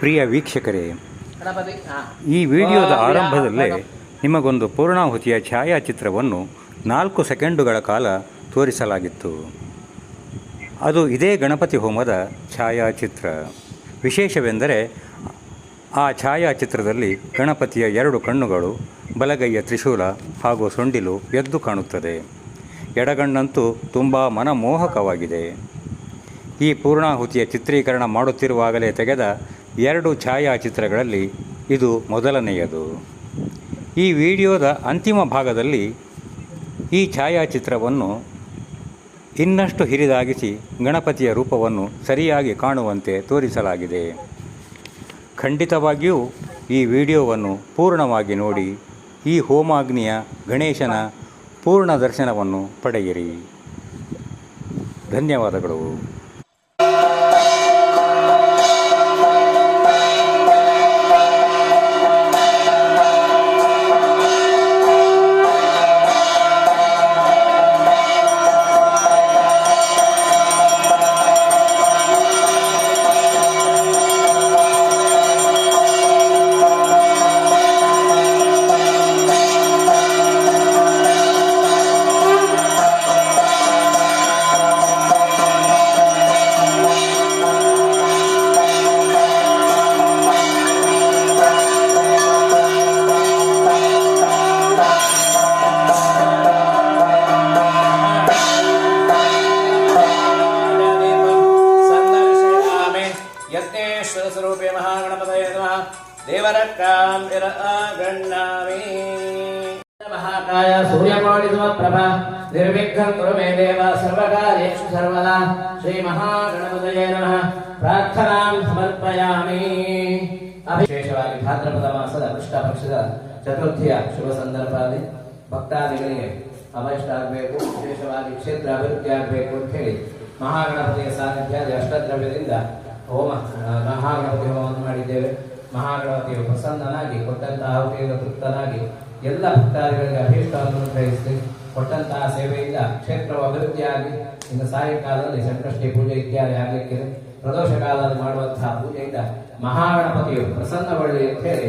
ಪ್ರಿಯ ವೀಕ್ಷಕರೇ ಈ ವಿಡಿಯೋದ ಆರಂಭದಲ್ಲೇ ನಿಮಗೊಂದು ಪೂರ್ಣಾಹುತಿಯ ಛಾಯಾಚಿತ್ರವನ್ನು ನಾಲ್ಕು ಸೆಕೆಂಡುಗಳ ಕಾಲ ತೋರಿಸಲಾಗಿತ್ತು. ಅದು ಇದೇ ಗಣಪತಿ ಹೋಮದ ಛಾಯಾಚಿತ್ರ. ವಿಶೇಷವೆಂದರೆ ಆ ಛಾಯಾಚಿತ್ರದಲ್ಲಿ ಗಣಪತಿಯ ಎರಡು ಕಣ್ಣುಗಳು ಬಲಗೈಯ ತ್ರಿಶೂಲ ಹಾಗೂ ಸೊಂಡಿಲು ಎದ್ದು ಕಾಣುತ್ತದೆ. ಎಡಗಣ್ಣಂತೂ ತುಂಬ ಮನಮೋಹಕವಾಗಿದೆ. ಈ ಪೂರ್ಣಾಹುತಿಯ ಚಿತ್ರೀಕರಣ ಮಾಡುತ್ತಿರುವಾಗಲೇ ತೆಗೆದ ಎರಡು ಛಾಯಾಚಿತ್ರಗಳಲ್ಲಿ ಇದು ಮೊದಲನೆಯದು. ಈ ವಿಡಿಯೋದ ಅಂತಿಮ ಭಾಗದಲ್ಲಿ ಈ ಛಾಯಾಚಿತ್ರವನ್ನು ಇನ್ನಷ್ಟು ಹಿರಿದಾಗಿಸಿ ಗಣಪತಿಯ ರೂಪವನ್ನು ಸರಿಯಾಗಿ ಕಾಣುವಂತೆ ತೋರಿಸಲಾಗಿದೆ. ಖಂಡಿತವಾಗಿಯೂ ಈ ವಿಡಿಯೋವನ್ನು ಪೂರ್ಣವಾಗಿ ನೋಡಿ ಈ ಹೋಮಾಗ್ನಿಯ ಗಣೇಶನ ಪೂರ್ಣ ದರ್ಶನವನ್ನು ಪಡೆಯಿರಿ. ಧನ್ಯವಾದಗಳು. ಸ್ವರೂಪೇ ಮಹಾಗಣಪತಯೇ ನಮಃ ದೇವರಕ್ಕಾಂ ಗಣ್ಣಾಮಿ ಮಹಾಕಾಯ ಸೂರ್ಯಕೋಟಿ ಸಮಪ್ರಭ ನಿರ್ವಿಘ್ನಂ ಕುರು ಮೇ ದೇವ ಸರ್ವಕಾರ್ಯೇಷು ಸರ್ವದಾ ಶ್ರೀ ಮಹಾಗಣಪತಯೇ ನಮಃ ಪ್ರಾರ್ಥನಾಂ ಸಮರ್ಪಯಾಮಿ ವಿಶೇಷವಾಗಿ ಭಾದ್ರಪದ ಮಾಸದ ಕೃಷ್ಣ ಪಕ್ಷದ ಚತುರ್ಥಿಯ ಶುಭ ಸಂದರ್ಭದಲ್ಲಿ ಭಕ್ತಾದಿಗಳಿಗೆ ಅವಶ್ಯ ಆಗಬೇಕು ವಿಶೇಷವಾಗಿ ಕ್ಷೇತ್ರ ಅಭಿವೃದ್ಧಿ ಆಗಬೇಕು ಅಂತ ಹೇಳಿ ಮಹಾಗಣಪತಿಯ ಸಾನ್ನಿಧ್ಯ ಅಷ್ಟದ್ರವ್ಯದಿಂದ ಹೋಮ ಆ, ಪ್ರಸನ್ನನಾಗಿ, ಕೊಟ್ಟಂತಹ ಆಹುತಿಯಿಂದ ತೃಪ್ತನಾಗಿ, ಎಲ್ಲ ಭಕ್ತಾದಿಗಳಿಗೆ ಅಭೀಷ್ಟವನ್ನು ಗ್ರಹಿಸಿ ಕೊಟ್ಟಂತಹ ಸೇವೆಯಿಂದ ಕ್ಷೇತ್ರವು ಅಭಿವೃದ್ಧಿಯಾಗಿ ಇನ್ನು ಸಾಯಂಕಾಲದಲ್ಲಿ ಸಂಕಷ್ಟಿ ಪೂಜೆ ಇತ್ಯಾದಿ ಆಗಲಿಕ್ಕಿದೆ. ಪ್ರದೋಷ ಕಾಲದಲ್ಲಿ ಮಾಡುವಂತಹ ಪೂಜೆಯಿಂದ ಮಹಾಗಣಪತಿಯು ಪ್ರಸನ್ನಗೊಳ್ಳಿ ಅಂತ ಹೇಳಿ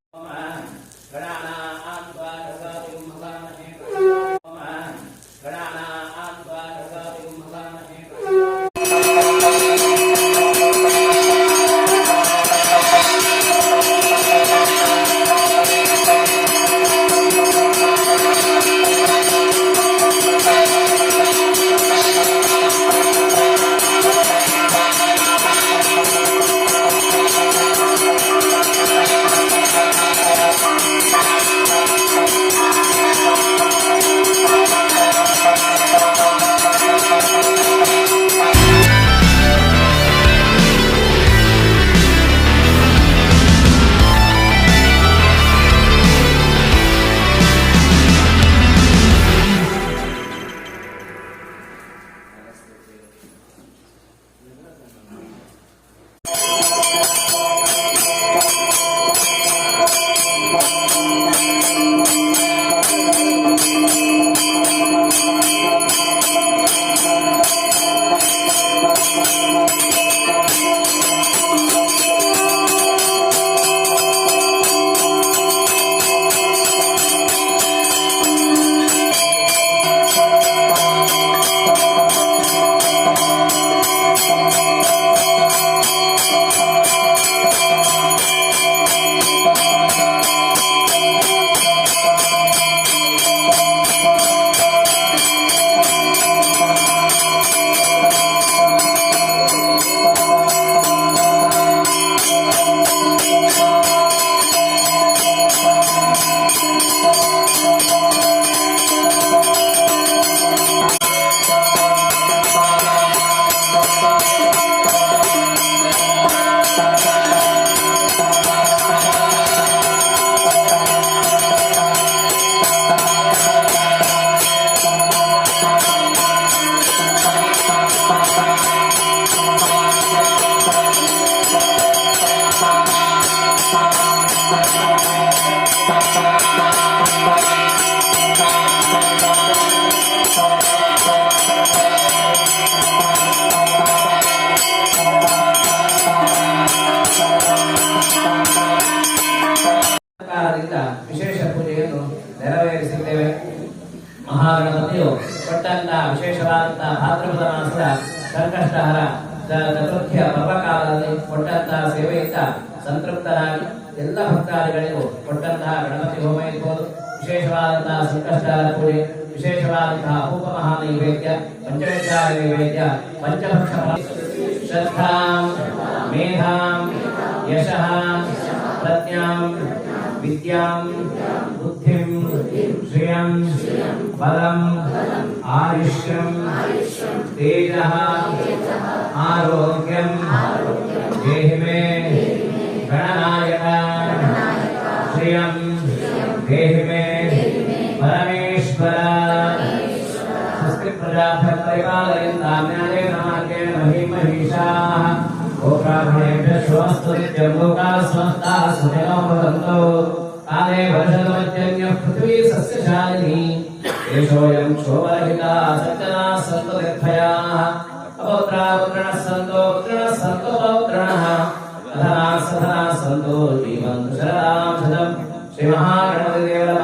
ಮಾಡ್ತೇವೆ ಮಹಾಗಣಪತಿಯು ಕೊಟ್ಟಂತಹ ವಿಶೇಷವಾದಂತಹ ಭಾದ್ರಪದ ಮಾಸದ ಸಂಕಷ್ಟಹರ ಚತುರ್ಥಿಯ ಪರ್ವಕಾಲದಲ್ಲಿ ಕೊಟ್ಟಂತಹ ಸೇವೆಯಿಂದ ಸಂತೃಪ್ತರಾಗಿ ಎಲ್ಲ ಭಕ್ತಾದಿಗಳಿಗೂ ಕೊಟ್ಟಂತಹ ಗಣಪತಿ ಹೋಮ ಇರ್ಬೋದು. ವಿಶೇಷವಾದಂತಹ ಸಂಕಷ್ಟಹರ ಪೂಜೆ ವಿಶೇಷವಾದಂತಹ ಅಪೂಪ ಮಹಾ ನೈವೇದ್ಯ ಪಂಚವಿಚಾರ ನೈವೇದ್ಯ, ಪಂಚಭಕ್ಷ ಶ್ರದ್ಧಾಂ, ಮೇಧಾಂ, ಯಶಃ, ಪ್ರಜ್ಞಾಂ, ವಿದ್ಯಾಂ. वीर्यं बलम्, आयुष्यम्, तेजः, आरोग्यम् देहि मे गणनायक श्रियं देहि मे परमेश्वर संस्कृतप्रजाभ्यः परिपालयन्ताम्यालेन मार्गेण महीमहिषाः गोब्राह्मणेभ्यः स्वस्तु प्रजानिः एषोऽयम् क्षोभरहिता सज्जना सन्ततिर्भयाः अपौत्रापुत्रणः सन्तो पुत्रणः सन्तो पौत्रणः अधनाः सधनाः सन्तो जीवन्तु शरदां शतम्। श्रीमहागणपतिदेवः